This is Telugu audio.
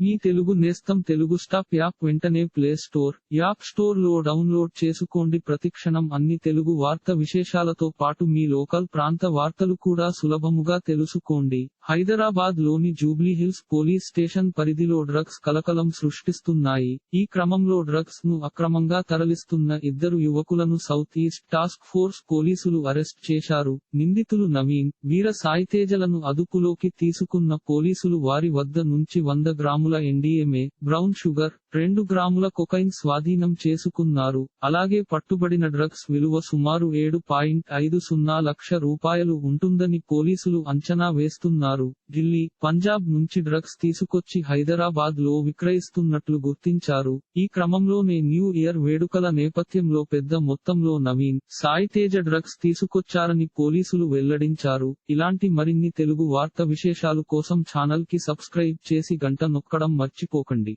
మీ తెలుగు నేస్తం తెలుగు స్టాప్ యాప్ వెంటనే ప్లే స్టోర్ యాప్ స్టోర్లో డౌన్లోడ్ చేసుకోండి. ప్రతిక్షణం అన్ని తెలుగు వార్త విశేషాలతో పాటు మీ లోకల్ ప్రాంత వార్తలు కూడా సులభముగా తెలుసుకోండి. హైదరాబాద్లోని జూబ్లీ హిల్స్ పోలీస్ స్టేషన్ పరిధిలో డ్రగ్స్ కలకలం సృష్టిస్తున్నాయి. ఈ క్రమంలో డ్రగ్స్ను అక్రమంగా తరలిస్తున్న ఇద్దరు యువకులను సౌత్ ఈస్ట్ టాస్క్ ఫోర్స్ పోలీసులు అరెస్ట్ చేశారు. నిందితులు నవీన్ వీర సాయితేజలను అదుపులోకి తీసుకున్న పోలీసులు వారి వద్ద నుంచి వంద గ్రాముల फार्मूला एनडीए में ब्राउन शुगर రెండు గ్రాముల కొకైన్ స్వాధీనం చేసుకున్నారు. అలాగే పట్టుబడిన డ్రగ్స్ విలువ సుమారు ఏడు పాయింట్ ఐదు సున్నా లక్ష రూపాయలు ఉంటుందని పోలీసులు అంచనా వేస్తున్నారు. ఢిల్లీ పంజాబ్ నుంచి డ్రగ్స్ తీసుకొచ్చి హైదరాబాద్లో విక్రయిస్తున్నట్లు గుర్తించారు. ఈ క్రమంలోనే న్యూ ఇయర్ వేడుకల నేపథ్యంలో పెద్ద మొత్తంలో నవీన్ సాయితేజ డ్రగ్స్ తీసుకొచ్చారని పోలీసులు వెల్లడించారు. ఇలాంటి మరిన్ని తెలుగు వార్త విశేషాలు కోసం ఛానల్కి సబ్స్క్రైబ్ చేసి గంట నొక్కడం మర్చిపోకండి.